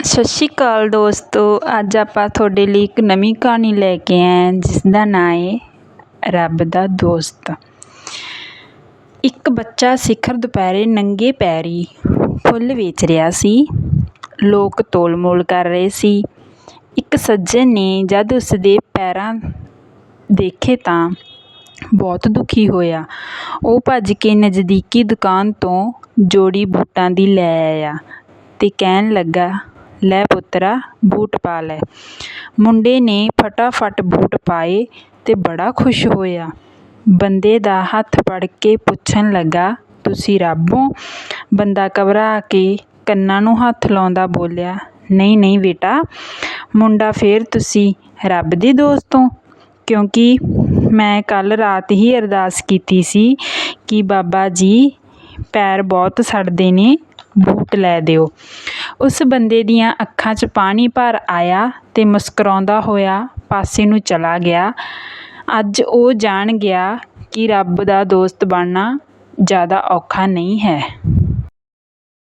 ਸਤਿ ਸ਼੍ਰੀ ਅਕਾਲ ਦੋਸਤੋ, ਅੱਜ ਆਪਾਂ ਤੁਹਾਡੇ ਲਈ ਇੱਕ ਨਵੀਂ ਕਹਾਣੀ ਲੈ ਕੇ ਆਏ ਹਾਂ ਜਿਸ ਦਾ ਨਾਂ ਹੈ ਰੱਬ ਦਾ ਦੋਸਤ। ਇੱਕ ਬੱਚਾ ਸਿਖਰ ਦੁਪਹਿਰੇ ਨੰਗੇ ਪੈਰੀ ਫੁੱਲ ਵੇਚ ਰਿਹਾ ਸੀ, ਲੋਕ ਤੋਲ ਮੋਲ ਕਰ ਰਹੇ ਸੀ। ਇੱਕ ਸੱਜਣ ਨੇ ਜਦ ਉਸ ਦੇ ਪੈਰਾਂ ਦੇਖੇ ਤਾਂ ਬਹੁਤ ਦੁਖੀ ਹੋਇਆ। ਉਹ ਭੱਜ ਕੇ ਨਜ਼ਦੀਕੀ ਦੁਕਾਨ ਤੋਂ ਜੋੜੀ ਬੂਟਾਂ ਦੀ ਲੈ ਆਇਆ ਅਤੇ ਕਹਿਣ ਲੱਗਾ ਲੈ ਪੁੱਤਰਾ, ਬੂਟ ਪਾ ਲੈ। ਮੁੰਡੇ ਨੇ ਫਟਾਫਟ ਬੂਟ ਪਾਏ ਅਤੇ ਬੜਾ ਖੁਸ਼ ਹੋਇਆ। ਬੰਦੇ ਦਾ ਹੱਥ ਫੜ ਕੇ ਪੁੱਛਣ ਲੱਗਾ, ਤੁਸੀਂ ਰੱਬ ਹੋ? ਬੰਦਾ ਘਬਰਾ ਕੇ ਕੰਨਾਂ ਨੂੰ ਹੱਥ ਲਾਉਂਦਾ ਬੋਲਿਆ, ਨਹੀਂ ਨਹੀਂ ਬੇਟਾ, ਮੁੰਡਾ ਫਿਰ ਤੁਸੀਂ ਰੱਬ ਦੇ ਦੋਸਤ ਹੋ? ਕਿਉਂਕਿ ਮੈਂ ਕੱਲ੍ਹ ਰਾਤ ਹੀ ਅਰਦਾਸ ਕੀਤੀ ਸੀ ਕਿ ਬਾਬਾ ਜੀ ਪੈਰ ਬਹੁਤ ਸੜਦੇ ਨੇ, ਬੂਟ ਲੈ ਦਿਓ। ਉਸ ਬੰਦੇ ਦੀਆਂ ਅੱਖਾਂ 'ਚ ਪਾਣੀ ਭਰ ਆਇਆ ਅਤੇ ਮੁਸਕਰਾਉਂਦਾ ਹੋਇਆ ਪਾਸੇ ਨੂੰ ਚਲਾ ਗਿਆ। ਅੱਜ ਉਹ ਜਾਣ ਗਿਆ ਕਿ ਰੱਬ ਦਾ ਦੋਸਤ ਬਣਨਾ ਜ਼ਿਆਦਾ ਔਖਾ ਨਹੀਂ ਹੈ।